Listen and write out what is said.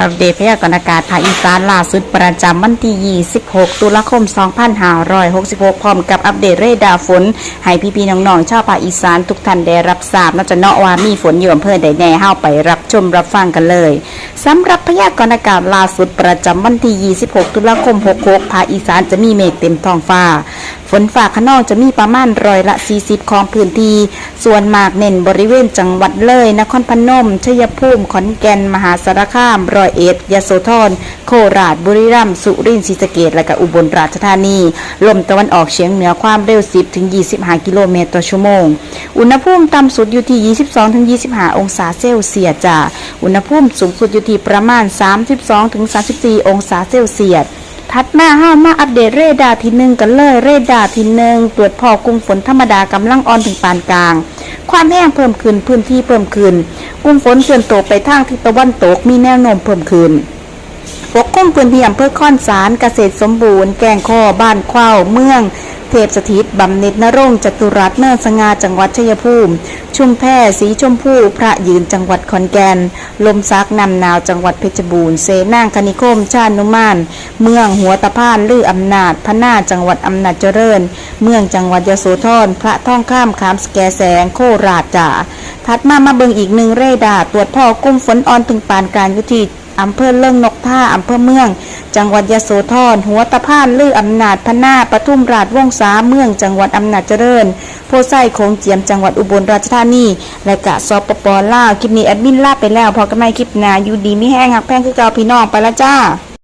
อัปเดตพยากรณ์อากาศภาคอีสานล่าสุดประจำวันที่ 26 ตุลาคม 2566 พร้อมกับอัปเดตเรดาร์ฝน ให้พี่ๆน้องๆชาวภาคอีสานทุกท่านได้รับทราบน่าจะเนาะว่ามีฝนอยู่อำเภอใดแน่เฮาไปรับชมรับฟังกันเลยสำหรับพยากรณ์อากาศล่าสุดประจำวันที่ 26 ตุลาคม 66 ภาคอีสานจะมีเมฆเต็มท้องฟ้า นฟ้าขนองจะมีประมาณร้อยละ 40 ของพื้นที่ส่วนมากเน้นบริเวณจังหวัดเลยนครพนม ชัยภูมิขอนแก่น มหาสารคามร้อยเอ็ดยโสธรโคราชบุรีรัมย์สุรินทร์ศรีสะเกษและก็อุบลราชธานี ลมตะวันออกเฉียงเหนือความเร็ว 10 ถึง 25 กิโลเมตรต่อชั่วโมง อุณหภูมิต่ำสุดอยู่ที่ 22 ถึง 25 องศาเซลเซียสจ้าอุณหภูมิสูงสุดอยู่ที่ประมาณ 32 ถึง 34 องศาเซลเซียส ถัดมาห้ามาอัปเดตเรดาร์ทีหนึ่งกันเลยเรดาร์ทีหนึ่งตรวจพอกลุ่มฝนธรรมดากำลังอ่อนถึงปานกลาง ความแห้งเพิ่มขึ้นพื้นที่เพิ่มขึ้นกลุ่มฝนเคลื่อนตัวไปทางทิศตะวันตกมีแนวโน้มเพิ่มขึ้น ปกคลุมพื้นที่อำเภอค่อนสารเกษตรสมบูรณ์ แกงข้อบ้านข้าวเมือง เทพสถิตบำเน็จนรงจตุรัสเนินสง่าจังหวัดชัยภูมิ ชุมแพสีชมพู พระยืนจังหวัดขอนแก่น ลมซักนำนาวจังหวัดเพชรบูรณ์เสนางคณิคม ชานุมาน เมืองหัวตะพานลืออำนาจพนาจังหวัดอำนาจเจริญ เมืองจังหวัดยโสธรพระท่องข้ามขามสแกแสงโคราชจ่าถัดมามาเบิงอีกหนึ่งเรดาร์ตรวจพ่อกลุ่มฝนอ่อนถึงปานกางอยู่ที่ อำเภอเลิงนกท่าอำเภอเมือง จังหวัดยโสธร หัวตะพานลืออำนาจพนาปทุมราชวงศาเมือง จังหวัดอำนาจเจริญโพไซโคงเจียมจังหวัดอุบลราชธานี และกะซอปปอล่าคลิปนี้แอดมินลาไปแล้วพอกันไม่คลิปหนาอยู่ดีไม่แห้งหักแพงคือเก่าพี่น้องไปละจ้า